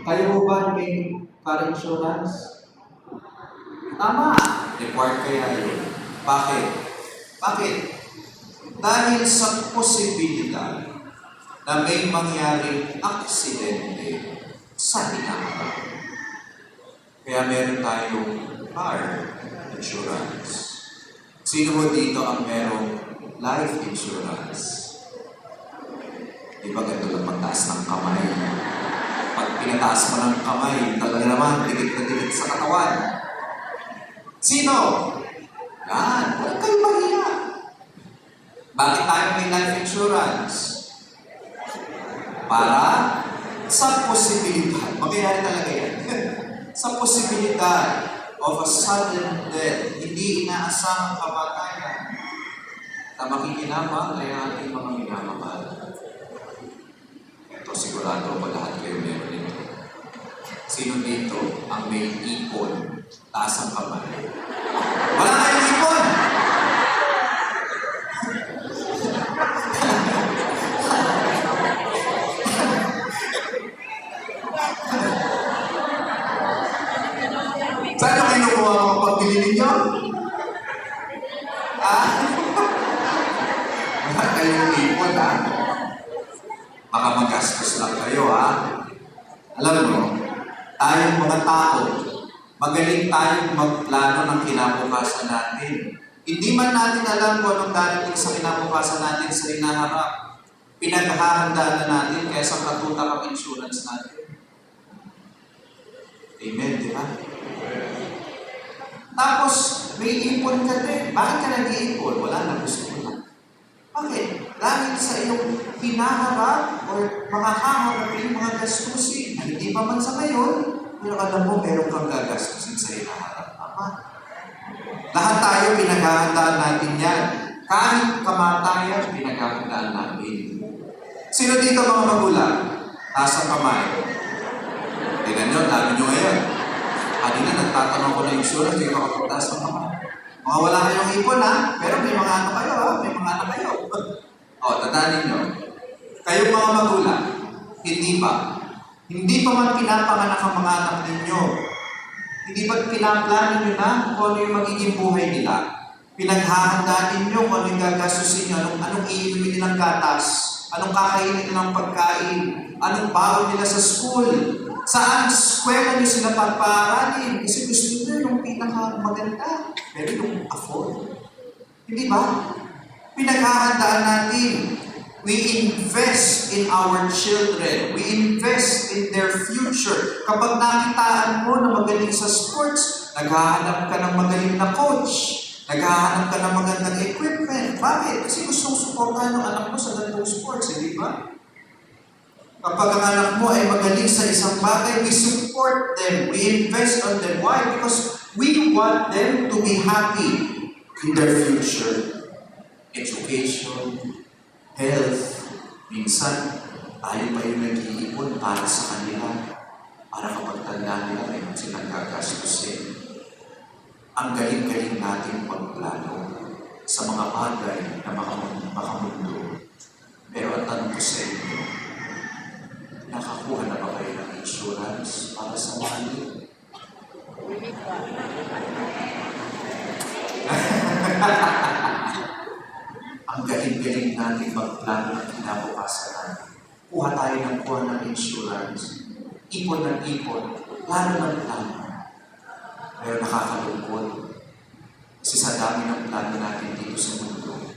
Kayo ba may car insurance? Tama. Required kaya yun. Bakit? Bakit? Dahil sa posibilidad na may mangyaring aksidente sa hinaharap. Kaya meron tayong car insurance. Sino mo dito ang merong life insurance? Di ba ganito lang ng kamay? Pinataas mo ng kamay, talaga naman, dikit na dikit sa katawan. Sino? Yan, huwag kayo mahiya. Bakit tayo may life insurance? Para sa posibilidad, magyayari talaga yan, sa posibilidad of a sudden death, hindi inaasahang kamatayan na makikinabang ay ating mga minamahal. Ito sigurado pa lahat kayo meron nito. Sino dito ang may ipon, taas ang kamay? Wala kayong ipon! Saan yung kinukuha mo ang pagbili ninyo? Ah? Wala kayong ipon, ha? Baka magastos lang kayo, ha? Alam mo, tayong mga tao, magaling tayong magplano ng kinabukasan natin. Hindi man natin alam kung anong darating sa kinabukasan natin sa hinaharap. Pinaghahandaan na natin kaya sa katutak ang insurance natin. Amen, di ba? Tapos, may ipon ka din. Bakit ka nag-iipon? Wala na, gusto mo lang. Bakit? Dahil sa iyong hinaharap or mga haharapin, mga gastusin. Na hindi pa man sa ngayon, pero alam mo, meron kang gagastusin sa hinaharap. Tama? Lahat tayo, pinaghahandaan natin yan. Kahit kamatayan, pinaghahandaan natin. Sino dito mga magulang? Ang kamay. Tingnan nyo, dami nyo ngayon. Kanina nagtatanong ko ng insurance, hindi ako kapagtaas ng kamay. Mga wala kayong ipon ha, pero may mga ano kayo ha, may mga anak kayo. o, tandaan ninyo, kayong mga magulang, hindi pa. Hindi pa man pinapanganak ang mga anak ninyo. Hindi ba pinaplano nyo na kung ano yung magiging buhay nila? Pinaghahandaan ninyo kung ano yung gagastusin nyo, anong, anong iinumin nilang gatas, anong kakainin nilang pagkain, anong baon nila sa school, saan eskwela nyo sila pagpaaralin, kasi gusto nyo yung pinaka maganda, pero yung afford. Hindi ba? Pinaghahandaan natin. We invest in our children. We invest in their future. Kapag nakitaan mo na magaling sa sports, naghahanap ka ng magaling na coach. Naghahanap ka ng magandang equipment. Bakit? Kasi gustong suportahan ng anak mo sa ganitong sports, hindi ba? Kapag ang anak mo ay magaling sa isang bagay, we support them. We invest on them. Why? Because we want them to be happy in their future. Education, health, minsan, tayo pa yung nag-iipon para sa kanila. Para kapag tanda nila, may silang gagastusin. Ang galing-galing natin magplano sa mga bagay na makamundo. makamundo. Pero ang tanong ko sa inyo, nakakuha na ba kayo ng insurance para sa mali? ang galing-galing natin magplano ng kinabukasan natin. Kuha tayo ng kuha ng insurance. Ipon ng ipon. Plano ng plano. Pero nakakalungkot. Kasi sa dami ng plano natin dito sa mundo,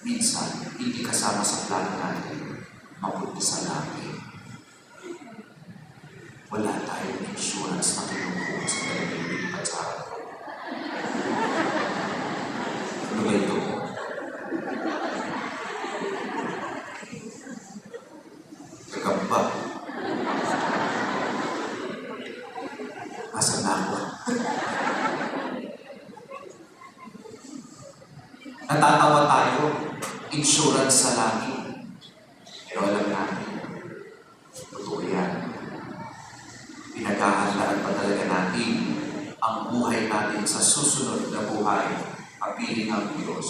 minsan, hindi kasama sa plano natin, mapunta sa langit. Wala tayong insurance na kinukuha sa talagang bilipat sa harap. Ano ba ito? Gagamba. Asan na ako? Natatawa tayo, insurance sa langit. Pero alam natin, totoo yan. Pinaghahandaan pa talaga natin ang buhay natin sa susunod na buhay, kapiling ng Diyos.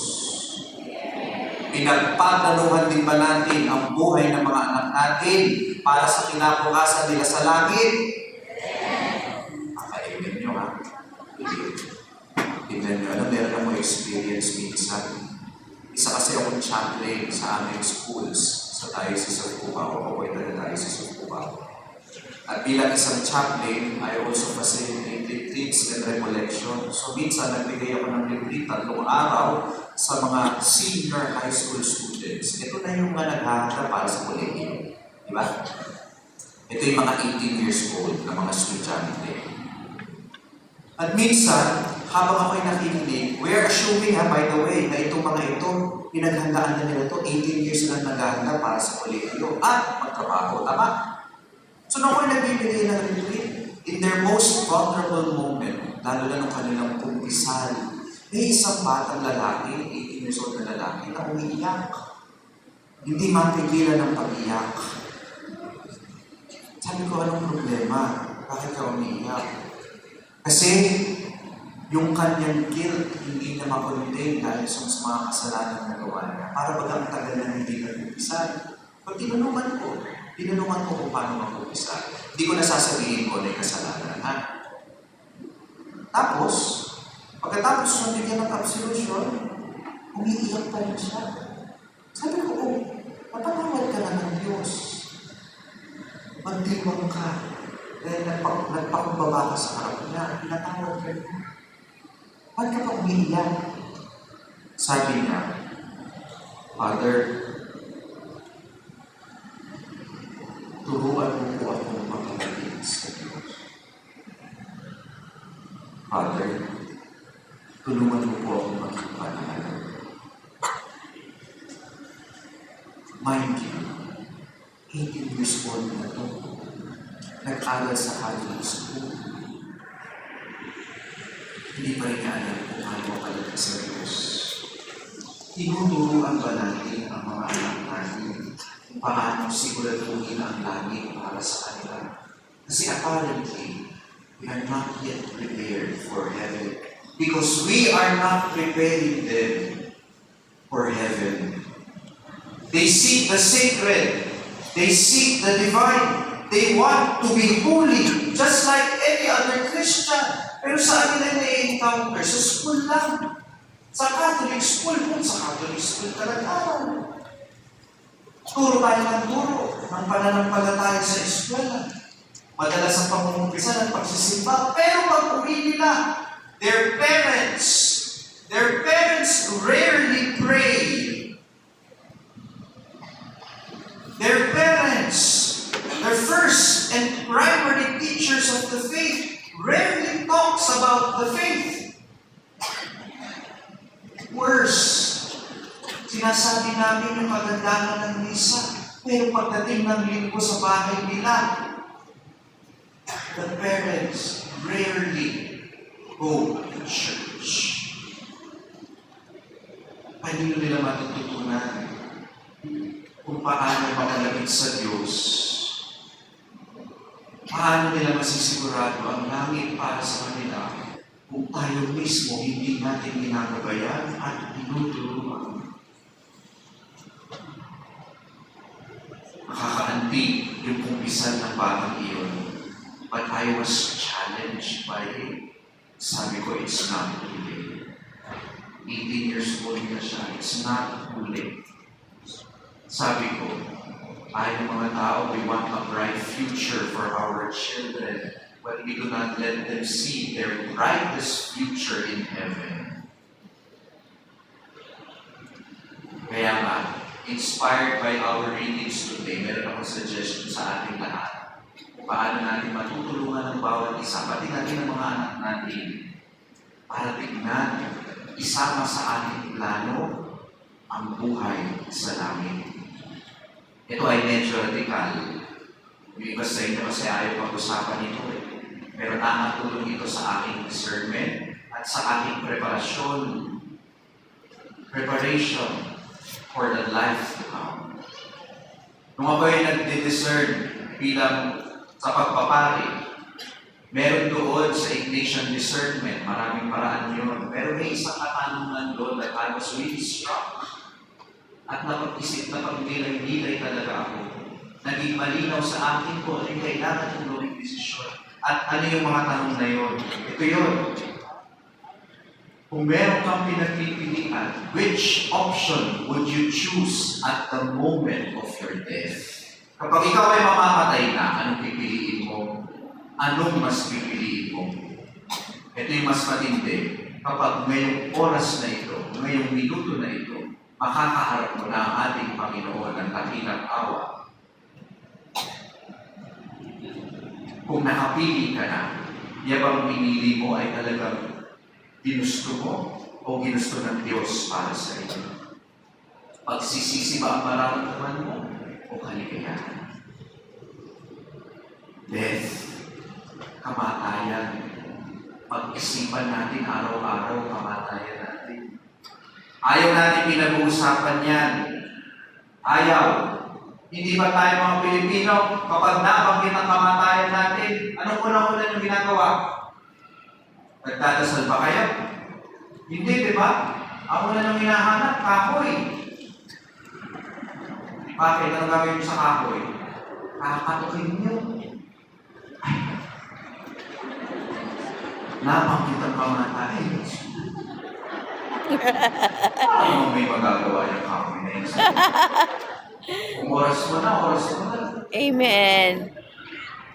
Pinagpapalanuhan din ba natin ang buhay ng mga anak natin para sa kinabukasan nila sa langit? Pakailan nyo ha. Tingnan nyo, ano meron akong experience minsan. Isa kasi akong chaplain sa aming schools sa Diocese of Cubao. Ako ay taga Diocese of Cubao. At bilang isang chaplain, I also facilitate retreats and recollection. So minsan nagbigay ako ng retreat tatlong araw sa mga senior high school students. Ito na yung mga naghahanap para sa kolehiyo. Di ba? Ito yung mga 18 years old na mga estudyante. At minsan, habang ako'y nakikinig, we are assuming ha, by the way, na itong mga ito, pinaghandaan na nila ito, 18 years na naghahanda para sa kolehiyo at magtrabaho. Tama? So, nung ako'y nagbibigay ng retreat, in their most vulnerable moment, lalo na nung kanilang kumpisal, may isang batang lalaki, 18 years old na lalaki, na umiiyak. Hindi mapigilan ng pag-iyak. Sabi ko, anong problema? Bakit ka umiiyak? Kasi yung kanyang guilt hindi niya makontain dahil sa mga kasalanan na gawa niya. Para baga ang tagal na hindi nag-umpisa. Pag tinanungan ko, tinanungan ko kung paano mag-umpisa. Hindi ko nasasabihin ko na yung kasalanan, ha? Tapos, pagkatapos ng bigyan ng absolution, umiiyak pa rin siya. Sabi ko, oh, napatawad ka na ng Diyos. Magdiwang ka. Dahil nagpak nagpakumbaba ka sa harap niya, pinatawad ka niya. Ba't ka pa umiiyak? Sabi niya, Father, turuan mo po akong makapagin sa Diyos. Father, tulungan mo po akong magpapanahan. Mind you, 18 years old na to. Nag-aral sa Catholic school. Hindi pa rin alam kung ano makalaga sa Diyos. Tinuturuan ba natin ang mga anak natin kung paano siguraduhin ang langit para sa kanila? Kasi apparently, we are not yet prepared for heaven. Because we are not preparing them for heaven. They seek the sacred. They seek the divine. They want to be holy, just like any other Christian. Pero saan nila na-encounter? Sa school lang. Sa Catholic school, kung sa Catholic school ka nag-aral. Turo tayo ng turo ng pananampalataya sa eskwela. Madalas ang pamumumpisa ng pagsisimba. Pero pag uwi nila, their parents, their parents rarely pray. Their parents, their first and primary teachers of the faith, rarely talks about the faith. Worse, sinasabi namin yung kagandahan ng misa, pero pagdating ng linggo sa bahay nila, parents rarely go to church. Paano nila matututunan kung paano makalapit sa Diyos. Paano nila masisigurado ang langit para sa kanila kung tayo mismo hindi natin ginagabayan at tinuturuan. Nakakaanti yung kumpisan ng batang. But I was challenged by. Sabi ko, it's not too late. 18 years old na siya. It's not too late. Sabi ko, ay mga tao, we want a bright future for our children, but we do not let them see their brightest future in heaven. Kaya nga, inspired by our readings today, meron akong suggestion sa ating lahat. Paano natin matutulungan ang bawat isa, pati natin ang mga anak natin, para tignan, isama sa ating plano ang buhay sa langit. Ito ay radical. Yung iba sa inyo kasi ayaw pag-usapan ito eh. Pero nakatulong ito sa aking discernment at sa aking preparasyon. Preparation for the life to come. Nung ako ay nagdi-discern bilang sa pagpapari, meron doon sa Ignatian discernment, maraming paraan yun. Pero may isang katanungan doon that I was really struck. at napag-isip na pagdilay-dilay talaga ako. Naging malinaw sa akin kung ano yung kailangan kong gawing desisyon. At ano yung mga tanong na yun. Ito yun. Kung meron kang pinagpipilian, which option would you choose at the moment of your death? Kapag ikaw ay mamamatay na, anong pipiliin mo? Anong mas pipiliin mo? Ito yung mas matindi. Kapag ngayong oras na ito, ngayong minuto na ito, makakaharap mo na ang ating Panginoon ng dakilang awa. Kung nakapili ka na, yabang pinili mo ay talagang ginusto mo o ginusto ng Diyos para sa iyo. Pagsisisi ba ang mararamdaman mo o kaligayahan? Death, kamatayan, pag-isipan natin araw-araw kamatayan natin. Ayaw natin pinag-uusapan yan. Ayaw. Hindi ba tayo mga Pilipino, kapag nabanggit ang kamatayan natin, anong unang-una yung ginagawa? Nagdadasal ba kayo? Hindi, di ba? Ang una nang hinahanap, kahoy. Bakit? Anong gagawin mo sa kahoy? Kakatukin niyo. Ay. Nabanggit ang kamatayan. Ano may magagawa yung kahoy na yun? Kung oras mo na, oras mo na. Amen.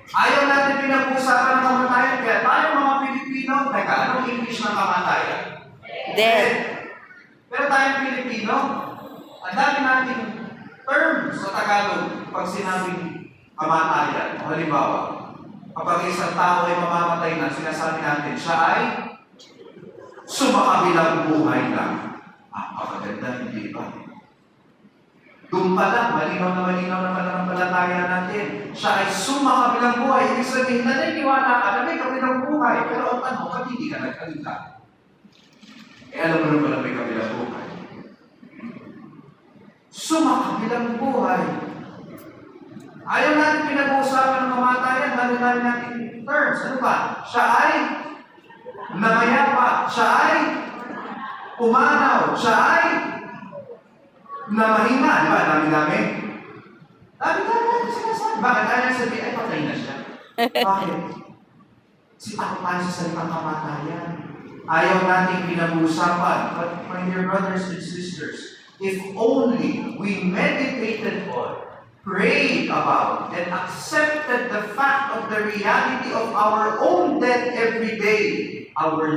Ayaw natin pinag-uusapan ng kamatayan, kaya tayo mga Pilipino, teka, anong English ng kamatayan? Death. Pero tayong Pilipino, ang dami nating term sa Tagalog pag sinabing kamatayan. Halimbawa, kapag isang tao ay mamamatay na, sinasabi natin, siya ay sumakabilang buhay na. Ah, pakaganda, hindi ba? Doon pa lang, malinaw na malinaw na pananampalataya natin. Siya ay sumakabilang buhay. Ibig sabihin, naniniwala ka na may kabilang buhay. Pero ang tanong, ba't hindi ka nagkalita? Eh, alam mo naman na may kabilang buhay. Sumakabilang buhay. Ayaw natin pinag-uusapan ng kamatayan, lalo na natin terms. Ano ba? Siya ay namayapa. Siya ay umanaw. Siya ay na mahina, di ba? Dami-dami. Dami-dami natin sinasabi. Bakit? Ayaw sabi, ay patay na siya. Bakit? Si ako tayo sa salitang kamatayan. Ayaw nating pinag-uusapan. But my dear brothers and sisters, if only we meditated on, prayed about, and accepted the fact of the reality of our own death every day, our